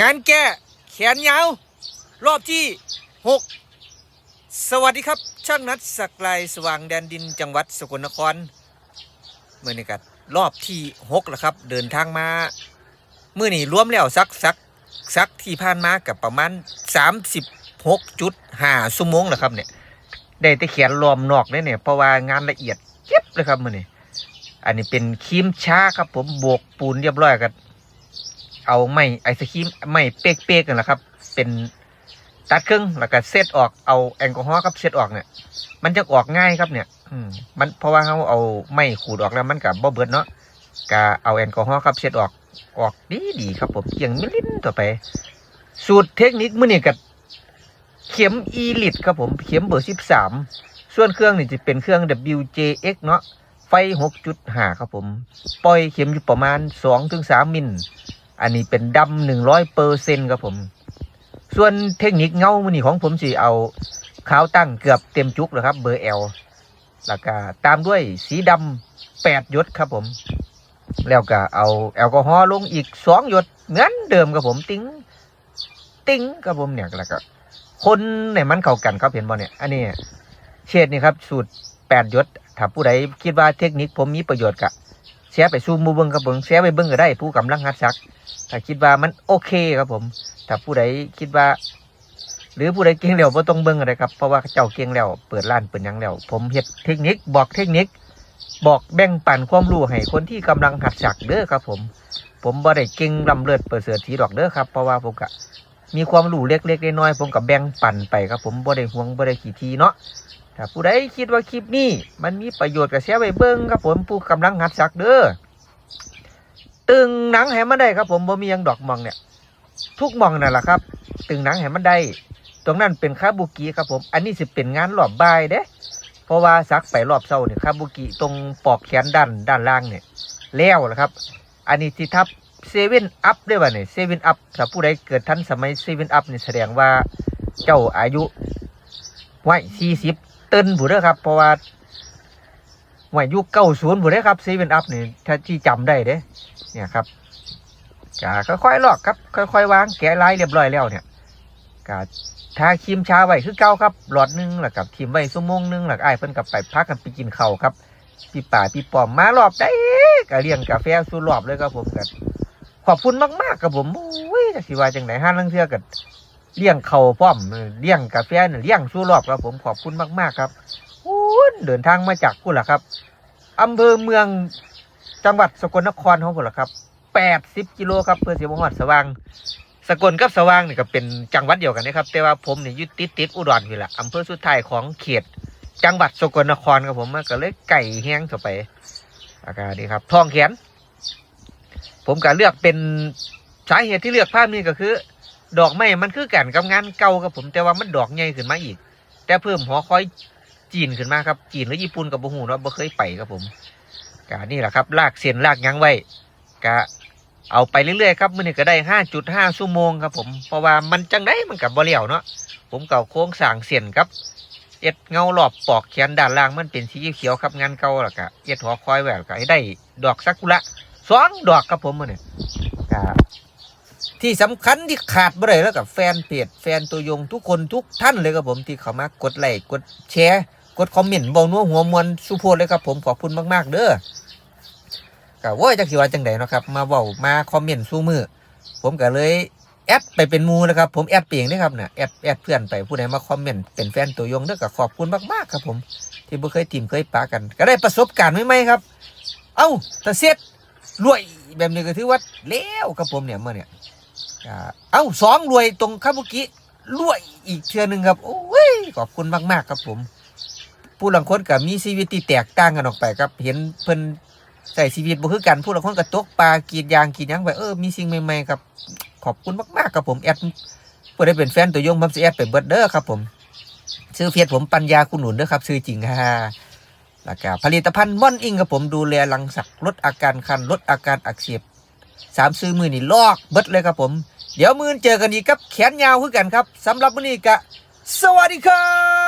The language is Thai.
งานแก้แขนยาว รอบที่หกสวัสดีครับ ช่างนัดสักลายสว่างแดนดินจังหวัดสกลนครเมื่อนี้กัรอบที่หกแล้วครับ เดินทางมาเมื่อนี้รวมแล้วสักสักสักที่ผ่านมากับประมาณสามสิบหกจุดห้าชั่วโมงแล้วครับเนี่ยได้แต่เขียนรวมนอกเนี่ยเนี่ยเพราะว่างานละเอียดเจ็บเลยครับมื่อนี้อันนี้เป็นครีมช้าครับผมโบกปูนเรียบร้อยกัน เอาไม้ไอศครีมไม้เป๊กๆกันแหละครับ เป็นตัดครึ่งแล้วก็เซตออกเอาแอลกอฮอล์ครับเซตออกเนี่ย มันจะออกง่ายครับเนี่ย อืมมันเพราะว่าเขาเอาไม้ขูดออกแล้วมันกับบ่เบิดเนาะก็เอาแอลกอฮอล์ครับเซตออกออกดีดีครับผมเกี่ยงมิลินต่อไป สูตรเทคนิคมื้อนี้กับเข็มอีลิตครับผมเข็มเบอร์สิบสามส่วนเครื่องนี่จะเป็นเครื่อง WJX เนาะไฟหกจุดห้าครับผม ปล่อยเข็มอยู่ประมาณสองถึงสามมิล อันนี้เป็นดำหนึ่งร้อยเปอร์เซ็นครับผม ส่วนเทคนิคเงามือนี่ของผมสิเอาขาวตั้งเกือบเต็มจุกเลยครับ เบอร์ L แล้วก็ตามด้วยสีดำแปดหยดครับผม แล้วก็เอาแอลกอฮอล์ลงอีกสองหยดเหมือนเดิมครับผมติ้งติ้งครับผมเนี่ยแล้วก็คนเนี่ยมันเข้ากันครับเห็นบ่เนี่ย อันนี้เชดนี่ครับ สูตรแปดหยดถ้าผู้ใดคิดว่าเทคนิคผมมีประโยชน์กะ แชร์ไปซูมมูเบิ้งครับเบิ้งแชร์ไปเบิ้งก็ได้ ผู้กำลังหัดซักถ้าคิดว่ามันโอเคครับผม ถ้าผู้ใดคิดว่า หรือผู้ใดเก่งแล้วบ่ต้องเบิ่งอะไรครับเพราะว่าเจ้าเก่งแล้วเปิดร้านเปิดยังแล้ว ผมเฮ็ดเทคนิคบอกเทคนิค บอกแบ่งปันความรู้ให้คนที่กำลังหัดสักเด้อครับ ผม ผมบ่ได้เก่งลำเลิศเปิดเสือทีดอกเด้อครับเพราะว่าผมก็มีความรู้เล็กๆน้อยๆผมก็แบ่งปันไปครับ ผมบ่ได้ห่วงบ่ได้ขี้ทีเนาะ ถ้าผู้ใดคิดว่าคลิปนี้ มันมีประโยชน์ก็แชร์ไปเบิ่งครับผมผู้กำลังหัดสักเด้อตึงหนังให้มันได้ครับผมบ่มียังดอกมองเนี่ย ทุกมองนั่นแหละครับ ตึงหนังให้มันได้ ตรงนั้นเป็นคาบุกิครับผม อันนี้สิเป็นงานรอบบายเด้เพราะว่าซักไปรอบเช้าเนี่ยคาบุกิตรงปอกแขนด้านด้านล่างเนี่ย แล้วละครับ อันนี้ที่ทับเซเว่นอัพได้ป่ะเนี่ยเซเว่นอัพถ้าผู้ใดเกิดทันสมัยเซเว่นอัพเนี่ยแสดงว่าเจ้าอายุไว้สี่สิบ ต้นผู้เด้อครับ เพราะว่าไว้ยุคเก้าศูนย์ผู้เด้อครับเซเว่นอัพเนี่ยถ้าที่จำได้เด้เนี่ยครับก็ค่อยๆลอกครับ ค่อยๆวางแกะลายเรียบร้อยแล้วเนี่ยก็ทาครีมชาไว้คือเก่าครับ หลอดหนึงแล้วกับทีมไว้ชั่วโมงหนึงแล้วก็อ้เพิ่นกับไปพักกันไปกินข้าวครับพี่ป่าพี่ปอมมารอบได้ก็เลี้ยงกาแฟสู้รอบเลยครับผมกันขอบคุณมากๆครับผมโอ้ยสิว่าจังไหนห้าลังเทือกัน เลี้ยงเขาพร้อมเลี้ยงกาแฟเลี้ยงสู้รอบครับผมขอบคุณมาก ๆ ครับเดินทางมาจากกุนล่ะครับอำเภอเมืองจังหวัดสกลนครของผมล่ะครับ80กิโลครับเพื่อเสียบหอดสว่าง สกลกับสว่างนี่ก็เป็นจังหวัดเดียวกันนะครับ แต่ว่าผมเนี่ยยู่ติดติดอุดรอยู่ละอำเภอสุดท้ายของเขต จังหวัดสกลนครครับผมมันก็เลยไก่แห้งเข้าไปอากาศดีครับทองแขน ผมก็เลือกเป็นสาเหตุที่เลือกภาพนี้ก็คือ ดอกไม้มันคือกันกับงานเก่าครับผม แต่ว่ามันดอกใหญ่ขึ้นมาอีก แต่เพิ่มหอคอยจีนขึ้นมาครับ จีนหรือญี่ปุ่นกับบ่ฮู้เนาะบ่เคยไปครับผมกะนี่แหละครับลากเส้นลากยังไว้กะเอาไปเรื่อยๆครับมือนี้ก็ได้ห้าจุดห้าชั่วโมงครับผมเพราะว่ามันจังได้มันกับบ่เลี้ยวเนาะผมเก่าโค้งสางเส้นครับเอ็ดเงารอบปอกแขนด้านล่างมันเป็นสีเขียวครับงานเก่าแล้วก็เอ็ดหัวคอยแหววก็ให้ได้ดอกซากุระสองดอกครับผมมื้อนี้กะ ที่สำคัญที่ขาดบ่ได้แล้วกับแฟนเพจแฟนตัวยงทุกคนทุกท่านเลยครับผมที่เข้ามากดไลค์กดแชร์กดคอมเมนต์เบานัวหัวมวลสุโพดเลยครับผมขอบคุณมากๆเด้อก็ว่าจักสิว่าจังไดเนาะครับมาเว้ามาคอมเมนต์สู้มือผมก็เลยแอดไปเป็นมูนะครับผมแอดเปียงนี่ครับเนี่ยแอดแอดเพื่อนไปผู้ใดมาคอมเมนต์เป็นแฟนตัวยงเด้อก็ขอบคุณมากๆครับผม ที่บ่เคยทีมเคยปากัน ก็ได้ประสบการณ์ใหม่ๆครับ เอ้าต่เสร็จรวยแบบนี้ก็ถือว่าแล้วครับผมเนี่ยเมื่อเนี่ย เอ้าสองรวยตรงคาบุกิรวยอีกเทือหนึงครับโอ้ยขอบคุณมาก ๆ ครับผม ผู้หลังคนกับมีชีวิตที่แตกต่างกันออกไปครับ เห็นเพิ่นใส่ชีวิตบ่คือกันผู้หลังคนก็ตกปลากีดยางกีดยังไปเออมีสิ่งใหม่ๆครับ ขอบคุณมากๆครับผมแอดผู้ได้เป็นแฟนตัวยงผมสิแอดไปเบิร์ดเด้อครับผมชื่อเฟียดผมปัญญาคุณหนุนเด้อครับชื่อจริงฮ่าแล้วก็ผลิตภัณฑ์ม่อนอิงครับผมดูแลหลังสักลดอาการคันลดอาการอักเสบสามซื้อมือนี่ลอกเบิดเลยครับผม เดี๋ยวมือเจอกันอีกครับแขนยาวคือกันครับสำหรับวันนี้ก็สวัสดีครับ